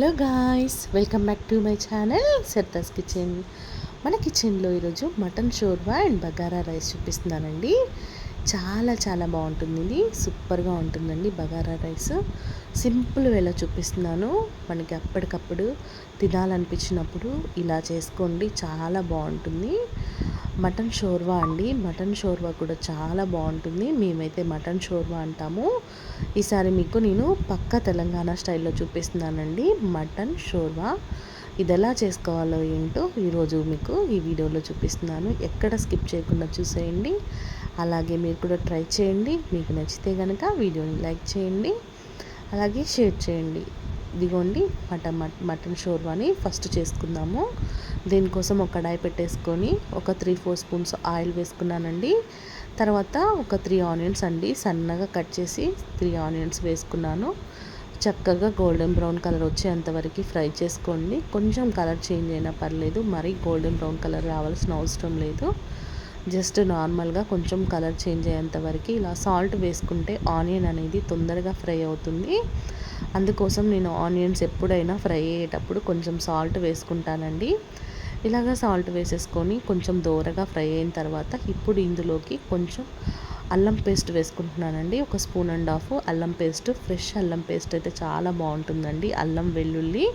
Hello guys welcome back to my channel Sarda's kitchen మన కిచెన్లో ఈరోజు mutton shorba and bagara rice చూపిస్తున్నానండి. చాలా చాలా బాగుంటుంది ఇది సూపర్గా ఉంటుందండి బగారా రైస్ సింపుల్ వేలో చూపిస్తున్నాను. మనకి అప్పటికప్పుడు తినాలనిపించినప్పుడు ఇలా చేసుకోండి చాలా బాగుంటుంది. మటన్ షోర్వా అండి. మటన్ షోర్వా కూడా చాలా బాగుంటుంది. మేమైతే మటన్ షోర్వా అంటాము. ఈసారి మీకు నేను పక్క తెలంగాణ స్టైల్లో చూపిస్తున్నానండి. మటన్ షోర్వా. ఇది ఎలా చేసుకోవాలో ఏంటో ఈరోజు మీకు ఈ వీడియోలో చూపిస్తున్నాను. ఎక్కడ స్కిప్ చేయకుండా చూసేయండి. అలాగే మీరు కూడా ట్రై చేయండి. మీకు నచ్చితే కనుక వీడియోని లైక్ చేయండి. అలాగే షేర్ చేయండి. ఇదిగోండి మటన్ మటన్ షోర్వాని ఫస్ట్ చేసుకుందాము. దీనికోసం ఒక కడాయి పెట్టేసుకొని ఒక త్రీ ఫోర్ స్పూన్స్ ఆయిల్ వేసుకున్నానండి. తర్వాత ఒక త్రీ ఆనియన్స్ అండి సన్నగా కట్ చేసి త్రీ ఆనియన్స్ వేసుకున్నాను. చక్కగా గోల్డెన్ బ్రౌన్ కలర్ వచ్చేంతవరకు ఫ్రై చేసుకోండి. కొంచెం కలర్ చేంజ్ అయినా పర్లేదు మరీ గోల్డెన్ బ్రౌన్ కలర్ రావాల్సిన అవసరం లేదు. జస్ట్ నార్మల్గా కొంచెం కలర్ చేంజ్ అయ్యేంత వరకు ఇలా సాల్ట్ వేసుకుంటే ఆనియన్ అనేది తొందరగా ఫ్రై అవుతుంది. అందుకోసం నేను ఆనియన్స్ ఎప్పుడైనా ఫ్రై అయ్యేటప్పుడు కొంచెం సాల్ట్ వేసుకుంటానండి. ఇలాగ సాల్ట్ వేసేసుకొని కొంచెం దోరగా ఫ్రై అయిన తర్వాత ఇప్పుడు ఇందులోకి కొంచెం అల్లం పేస్ట్ వేసుకుంటున్నానండి. ఒక స్పూన్ అండ్ హాఫ్ అల్లం పేస్ట్ ఫ్రెష్ అల్లం పేస్ట్ అయితే చాలా బాగుంటుందండి. అల్లం వెల్లుల్లి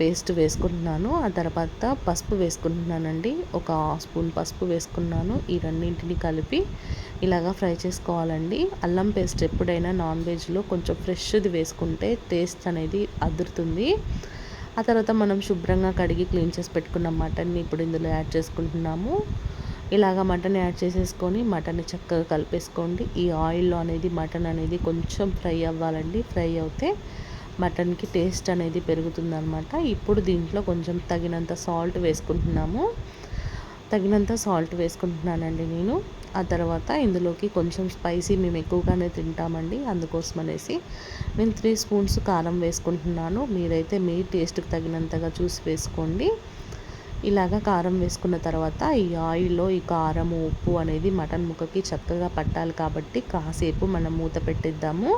పేస్ట్ వేసుకుంటున్నాను. ఆ తర్వాత పసుపు వేసుకుంటున్నానండి. ఒక స్పూన్ పసుపు వేసుకున్నాను. ఈ రెండింటిని కలిపి ఇలాగా ఫ్రై చేసుకోవాలండి. అల్లం పేస్ట్ ఎప్పుడైనా నాన్ వెజ్లో కొంచెం ఫ్రెష్ది వేసుకుంటే టేస్ట్ అనేది అదురుతుంది. ఆ తర్వాత మనం శుభ్రంగా కడిగి క్లీన్ చేసి పెట్టుకున్న మటన్ని ఇప్పుడు ఇందులో యాడ్ చేసుకుంటున్నాము. ఇలాగ మటన్ యాడ్ చేసేసుకొని మటన్ చక్కగా కలిపేసుకోండి. ఈ ఆయిల్లో అనేది మటన్ అనేది కొంచెం ఫ్రై అవ్వాలండి. ఫ్రై అవుతే మటన్కి టేస్ట్ అనేది పెరుగుతుందనమాట ఇప్పుడు దీంట్లో కొంచెం తగినంత సాల్ట్ వేసుకుంటున్నాము. తగినంత సాల్ట్ వేసుకుంటున్నానండి నేను. ఆ తర్వాత ఇందులోకి కొంచెం స్పైసీ మేము ఎక్కువగానే తింటామండి. అందుకోసం అనేసి నేను త్రీ స్పూన్స్ కారం వేసుకుంటున్నాను. మీరైతే మీ టేస్ట్కి తగినంతగా చూసి వేసుకోండి. ఇలాగ కారం వేసుకున్న తర్వాత ఈ ఆయిల్లో ఈ కారం ఉప్పు అనేది మటన్ ముక్కకి చక్కగా పట్టాలి కాబట్టి కాసేపు మనం మూత పెట్టిద్దాము.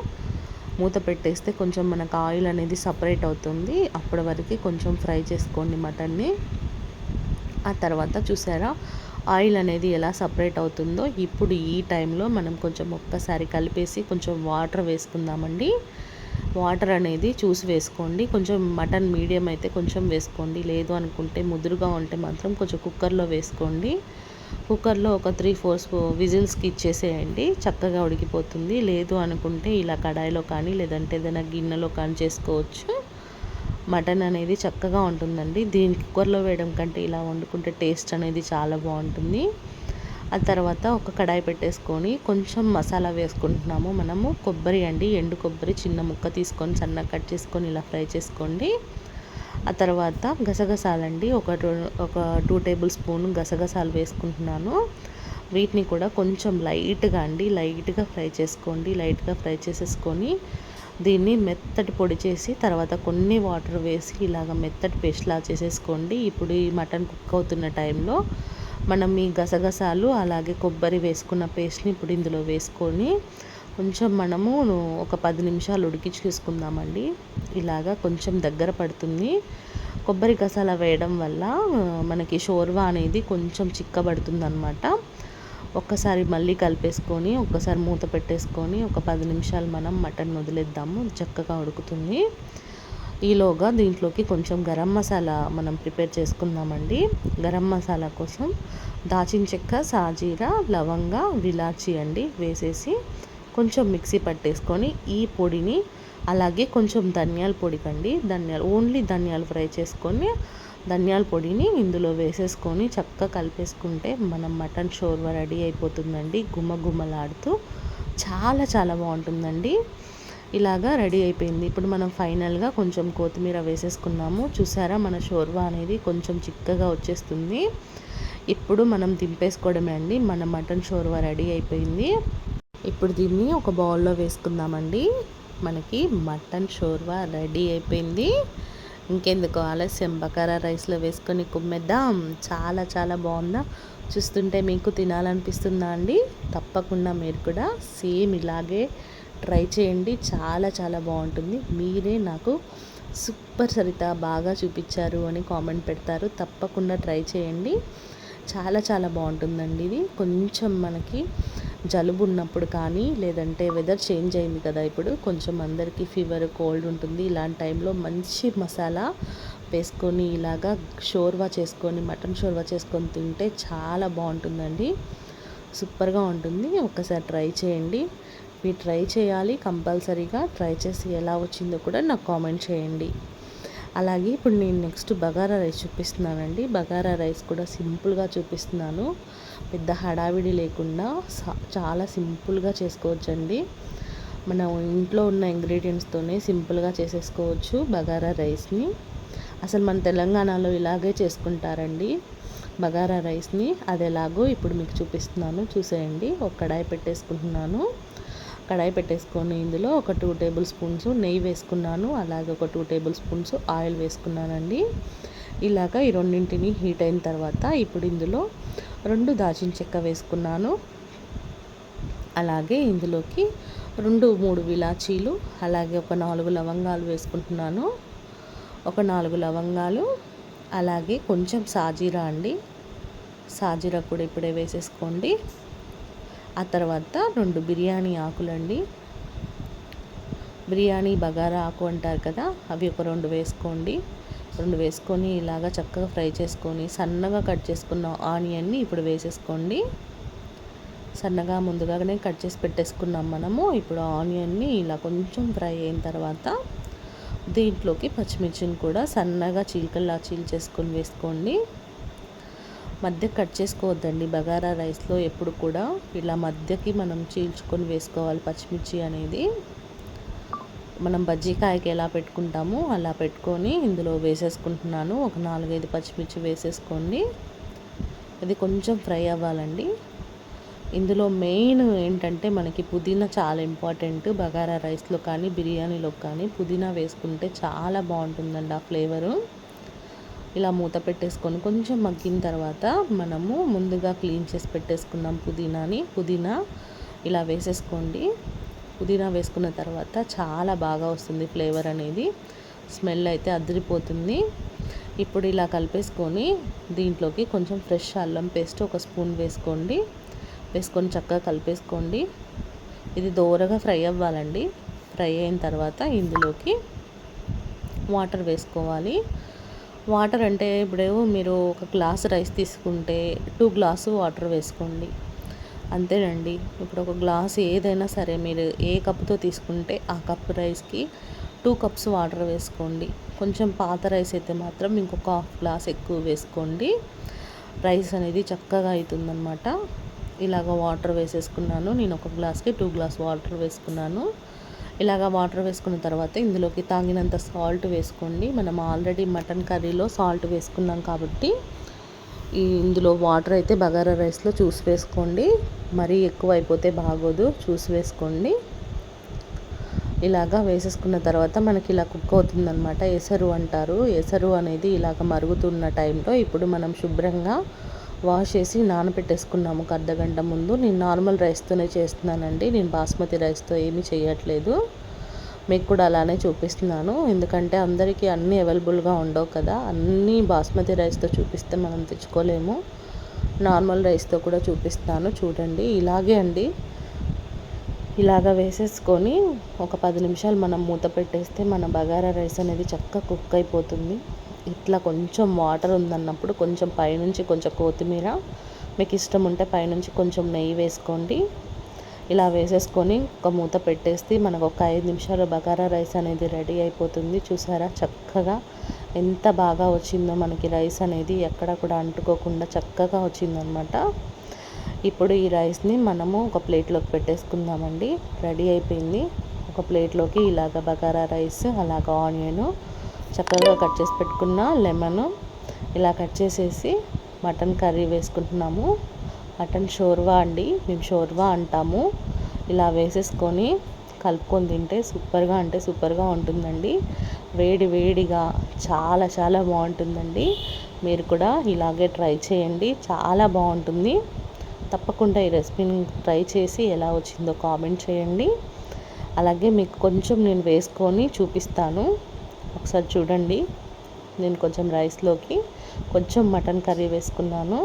మూత పెట్టేస్తే కొంచెం మనకు ఆయిల్ అనేది సపరేట్ అవుతుంది. అప్పటి వరకు కొంచెం ఫ్రై చేసుకోండి మటన్ని. ఆ తర్వాత చూసారా? ఆయిల్ అనేది ఎలా సపరేట్ అవుతుందో ఇప్పుడు ఈ టైంలో మనం కొంచెం ఒక్కసారి కలిపేసి కొంచెం వాటర్ వేసుకుందామండి. వాటర్ అనేది చూసి వేసుకోండి. కొంచెం మటన్ మీడియం అయితే కొంచెం వేసుకోండి. లేదు అనుకుంటే ముదురుగా ఉంటే మాత్రం కొంచెం కుక్కర్లో వేసుకోండి. కుక్కర్లో ఒక త్రీ ఫోర్ విజిల్స్కి ఇచ్చేసేయండి. చక్కగా ఉడికిపోతుంది. లేదు అనుకుంటే ఇలా కడాయిలో కానీ లేదంటే ఏదైనా గిన్నెలో కానీ చేసుకోవచ్చు. మటన్ అనేది చక్కగా ఉంటుందండి. దీని కుక్కర్లో వేయడం కంటే ఇలా వండుకుంటే టేస్ట్ అనేది చాలా బాగుంటుంది. ఆ తర్వాత ఒక కడాయి పెట్టేసుకొని కొంచెం మసాలా వేసుకుంటున్నాము మనము. కొబ్బరి అండి ఎండు కొబ్బరి చిన్న ముక్క తీసుకొని సన్నగా కట్ చేసుకొని ఇలా ఫ్రై చేసుకోండి. ఆ తర్వాత గసగసాలండి. ఒక ఒక టూ టేబుల్ స్పూన్ గసగసాలు వేసుకుంటున్నాను. వీటిని కూడా కొంచెం లైట్గా అండి లైట్గా ఫ్రై చేసుకోండి. లైట్గా ఫ్రై చేసేసుకొని దీన్ని మెత్తటి పొడి చేసి తర్వాత కొన్ని వాటర్ వేసి ఇలాగ మెత్తటి పేస్ట్లా చేసేసుకోండి. ఇప్పుడు ఈ మటన్ కుక్ అవుతున్న టైంలో మనం ఈ గసగసాలు అలాగే కొబ్బరి వేసుకున్న పేస్ట్ని ఇప్పుడు ఇందులో వేసుకొని కొంచెం మనము ఒక పది నిమిషాలు ఉడికించుకుందామండి ఇలాగా కొంచెం దగ్గర పడుతుంది. కొబ్బరి గసాల వేయడం వల్ల మనకి షోర్వా అనేది కొంచెం చిక్కబడుతుంది అనమాట ఒక్కసారి మళ్ళీ కలిపేసుకొని ఒక్కసారి మూత పెట్టేసుకొని ఒక పది నిమిషాలు మనం మటన్ వదిలేద్దాము. చక్కగా ఉడుకుతుంది. ఈలోగా దీంట్లోకి కొంచెం గరం మసాలా మనం ప్రిపేర్ చేసుకుందామండి. గరం మసాలా కోసం దాచిన చెక్క సాజీరా లవంగా విలాచి అండి వేసేసి కొంచెం మిక్సీ పట్టేసుకొని ఈ పొడిని అలాగే కొంచెం ధనియాల పొడి కండి. ధనియాలు ఓన్లీ ధనియాలు ఫ్రై చేసుకొని ధనియాల పొడిని ఇందులో వేసేసుకొని చక్కగా కలిపేసుకుంటే మనం మటన్ షోర్వా రెడీ అయిపోతుందండి. గుమ్మ గుమ్మలాడుతూ చాలా చాలా బాగుంటుందండి. ఇలాగా రెడీ అయిపోయింది. ఇప్పుడు మనం ఫైనల్గా కొంచెం కొత్తిమీర వేసేసుకున్నాము. చూసారా మన షోర్వా అనేది కొంచెం చిక్కగా వచ్చేస్తుంది. ఇప్పుడు మనం దింపేసుకోవడమే అండి. మన మటన్ షోర్వా రెడీ అయిపోయింది. ఇప్పుడు దీన్ని ఒక బౌల్లో వేసుకుందామండి. మనకి మటన్ షోర్వా రెడీ అయిపోయింది. ఇంకెందుకు ఆలస్యం? బకారా రైస్లో వేసుకొని కుమ్మేద్దాం. చాలా చాలా బాగుందా చూస్తుంటే మీకు తినాలనిపిస్తుందా అండి? తప్పకుండా మీరు కూడా సేమ్ ఇలాగే ట్రై చేయండి. చాలా చాలా బాగుంటుంది మీరే నాకు సూపర్ సరిత బాగా చూపించారు అని కామెంట్ పెడతారు. తప్పకుండా ట్రై చేయండి. చాలా చాలా బాగుంటుందండి ఇది. కొంచెం మనకి జలుబు ఉన్నప్పుడు కానీ లేదంటే వెదర్ చేంజ్ అయింది కదా ఇప్పుడు కొంచెం అందరికీ ఫీవర్ కోల్డ్ ఉంటుంది. ఇలాంటి టైంలో మంచి మసాలా వేసుకొని ఇలాగా షోర్వా చేసుకొని మటన్ షోర్వా చేసుకొని తింటే చాలా బాగుంటుందండి. సూపర్గా ఉంటుంది. ఒక్కసారి ట్రై చేయండి. మీరు ట్రై చేయాలి కంపల్సరీగా ట్రై చేసి ఎలా వచ్చిందో కూడా నాకు కామెంట్ చేయండి. అలాగే ఇప్పుడు నేను నెక్స్ట్ బగారా రైస్ చూపిస్తున్నానండి. బగారా రైస్ కూడా సింపుల్గా చూపిస్తున్నాను. పెద్ద హడావిడి లేకుండా చాలా సింపుల్గా చేసుకోవచ్చండి. మనం ఇంట్లో ఉన్న ఇంగ్రీడియంట్స్తోనే సింపుల్గా చేసేసుకోవచ్చు బగారా రైస్ని. అసలు మన తెలంగాణలో ఇలాగే చేసుకుంటారండి బగారా రైస్ని. అది ఎలాగో ఇప్పుడు మీకు చూపిస్తున్నాను. చూసేయండి. ఒక కడాయి పెట్టేసుకుంటున్నాను. కడాయి పెట్టేసుకొని ఇందులో ఒక టూ టేబుల్ స్పూన్స్ నెయ్యి వేసుకున్నాను. అలాగే ఒక టూ టేబుల్ స్పూన్స్ ఆయిల్ వేసుకున్నానండి. ఇలాగ ఈ రెండింటిని హీట్ అయిన తర్వాత ఇప్పుడు ఇందులో రెండు దాచిన చెక్క వేసుకున్నాను. అలాగే ఇందులోకి రెండు మూడు విలాచీలు అలాగే ఒక నాలుగు లవంగాలు వేసుకుంటున్నాను. ఒక నాలుగు లవంగాలు అలాగే కొంచెం సాజీరా అండి. సాజీరా కూడా ఇప్పుడే వేసేసుకోండి. ఆ తర్వాత రెండు బిర్యానీ ఆకులండి. బిర్యానీ బగారా ఆకు అంటారు కదా అవి ఒక రెండు వేసుకోండి. రెండు వేసుకొని ఇలాగా చక్కగా ఫ్రై చేసుకొని సన్నగా కట్ చేసుకున్న ఆనియన్ని ఇప్పుడు వేసేసుకోండి. సన్నగా ముందుగానే కట్ చేసి పెట్టేసుకున్నాం మనము. ఇప్పుడు ఆనియన్ని ఇలా కొంచెం ఫ్రై అయిన తర్వాత దీంట్లోకి పచ్చిమిర్చిని కూడా సన్నగా చీలికల్లా చీల్చేసుకొని వేసుకోండి. మధ్య కట్ చేసుకోవద్దండి. బగారా రైస్లో ఎప్పుడు కూడా ఇలా మధ్యకి మనం చీల్చుకొని వేసుకోవాలి పచ్చిమిర్చి అనేది. మనం బజ్జీకాయకి ఎలా పెట్టుకుంటామో అలా పెట్టుకొని ఇందులో వేసేసుకుంటున్నాను. ఒక నాలుగైదు పచ్చిమిర్చి వేసేసుకోండి. ఇది కొంచెం ఫ్రై అవ్వాలండి. ఇందులో మెయిన్ ఏంటంటే మనకి పుదీనా చాలా ఇంపార్టెంట్. బగారా రైస్లో కానీ బిర్యానీలో కానీ పుదీనా వేసుకుంటే చాలా బాగుంటుందండి ఆ ఫ్లేవరు. ఇలా మూత పెట్టేసుకొని కొంచెం మగ్గిన తర్వాత మనము ముందుగా క్లీన్ చేసి పెట్టేసుకున్నాం పుదీనాని. పుదీనా ఇలా వేసేసుకోండి. పుదీనా వేసుకున్న తర్వాత చాలా బాగా వస్తుంది ఫ్లేవర్ అనేది. స్మెల్ అయితే అదిరిపోతుంది. ఇప్పుడు ఇలా కలిపేసుకొని దీంట్లోకి కొంచెం ఫ్రెష్ అల్లం పేస్ట్ ఒక స్పూన్ వేసుకోండి. వేసుకొని చక్కగా కలిపేసుకోండి. ఇది దోరగా ఫ్రై అవ్వాలండి. ఫ్రై అయిన తర్వాత ఇందులోకి వాటర్ వేసుకోవాలి. వాటర్ అంటే ఇప్పుడు మీరు ఒక గ్లాస్ రైస్ తీసుకుంటే టూ గ్లాసు వాటర్ వేసుకోండి. అంతేనండి. ఇప్పుడు ఒక గ్లాస్ ఏదైనా సరే మీరు ఏ కప్తో తీసుకుంటే ఆ కప్ రైస్కి టూ కప్స్ వాటర్ వేసుకోండి. కొంచెం పాత రైస్ అయితే మాత్రం ఇంకొక హాఫ్ గ్లాస్ ఎక్కువ వేసుకోండి. రైస్ అనేది చక్కగా అవుతుందన్నమాట ఇలాగ వాటర్ వేసేసుకున్నాను. నేను ఒక గ్లాస్కి టూ గ్లాస్ వాటర్ వేసుకున్నాను. ఇలాగ వాటర్ వేసుకున్న తర్వాత ఇందులోకి తాగినంత సాల్ట్ వేసుకోండి. మనం ఆల్రెడీ మటన్ కర్రీలో సాల్ట్ వేసుకున్నాం కాబట్టి ఇందులో వాటర్ అయితే బగారా రైస్లో చూసి వేసుకోండి. మరీ ఎక్కువ అయిపోతే బాగోదు చూసి వేసుకోండి. ఇలాగా వేసేసుకున్న తర్వాత మనకి ఇలా కుక్ అవుతుందనమాట ఎసరు అంటారు. ఎసరు అనేది ఇలాగ మరుగుతున్న టైంలో ఇప్పుడు మనం శుభ్రంగా వాష్ చేసి నానబెట్టేసుకున్నాము ఒక అర్ధగంట ముందు. నేను నార్మల్ రైస్తోనే చేస్తున్నానండి. నేను బాస్మతి రైస్తో ఏమీ చేయట్లేదు. మీకు కూడా అలానే చూపిస్తున్నాను. ఎందుకంటే అందరికీ అన్నీ అవైలబుల్గా ఉండవు కదా. అన్నీ బాస్మతి రైస్తో చూపిస్తే మనం తెచ్చుకోలేము. నార్మల్ రైస్తో కూడా చూపిస్తాను చూడండి. ఇలాగే అండి. ఇలాగ వేసేసుకొని ఒక పది నిమిషాలు మనం మూత పెట్టేస్తే మన బగారా రైస్ అనేది చక్కగా కుక్ అయిపోతుంది. ఇట్లా కొంచెం వాటర్ ఉందన్నప్పుడు కొంచెం పైనుంచి కొంచెం కొత్తిమీర మీకు ఇష్టం ఉంటే పైనుంచి కొంచెం నెయ్యి వేసుకోండి. ఇలా వేసేసుకొని ఒక మూత పెట్టేస్తే మనకు ఒక ఐదు నిమిషాలు బగారా రైస్ అనేది రెడీ అయిపోతుంది. చూసారా? చక్కగా ఎంత బాగా వచ్చిందో మనకి రైస్ అనేది ఎక్కడ కూడా అంటుకోకుండా చక్కగా వచ్చిందనమాట ఇప్పుడు ఈ రైస్ని మనము ఒక ప్లేట్లోకి పెట్టేసుకుందామండి. రెడీ అయిపోయింది. ఒక ప్లేట్లోకి ఇలాగ బగారా రైస్ అలాగ ఆనియను చక్కగా కట్ చేసి పెట్టుకున్న లెమన్ ఇలా కట్ చేసేసి మటన్ కర్రీ వేసుకుంటున్నాము. మటన్ షోర్వా అండి మేము షోర్వా అంటాము. ఇలా వేసేసుకొని కలుపుకొని తింటే సూపర్గా అంటే సూపర్గా ఉంటుందండి. వేడి వేడిగా చాలా చాలా బాగుంటుందండి. మీరు కూడా ఇలాగే ట్రై చేయండి చాలా బాగుంటుంది. తప్పకుండా ఈ రెసిపీని ట్రై చేసి ఎలా వచ్చిందో కామెంట్ చేయండి. అలాగే మీకు కొంచెం నేను వేసుకొని చూపిస్తాను. ఒకసారి చూడండి. నేను కొంచెం రైస్లోకి కొంచెం మటన్ కర్రీ వేసుకున్నాను.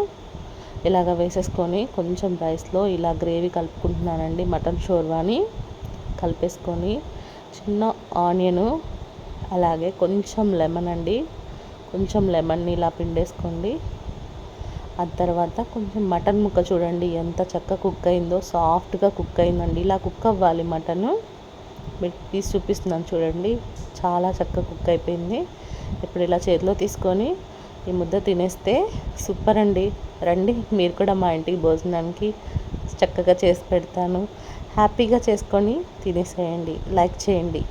ఇలాగ వేసేసుకొని కొంచెం రైస్లో ఇలా గ్రేవీ కలుపుకుంటున్నానండి మటన్ షోర్వాని కలిపేసుకొని చిన్న ఆనియను అలాగే కొంచెం లెమన్ అండి కొంచెం లెమన్ని ఇలా పిండేసుకోండి. ఆ తర్వాత కొంచెం మటన్ ముక్క చూడండి ఎంత చక్కగా కుక్ అయిందో సాఫ్ట్గా కుక్ అయిందండి. ఇలా కుక్ అవ్వాలి మటను. మీకు తీసి చూపిస్తున్నాను చూడండి. చాలా చక్కగా కుక్ అయిపోయింది. ఇప్పుడు ఇలా చేతిలో తీసుకొని ఈ ముద్ద తినేస్తే సూపర్ అండి. రండి మీరు కూడా మా ఇంటికి భోజనానికి చక్కగా చేసి పెడతాను. హ్యాపీగా చేసుకొని తినేసేయండి. లైక్ చేయండి.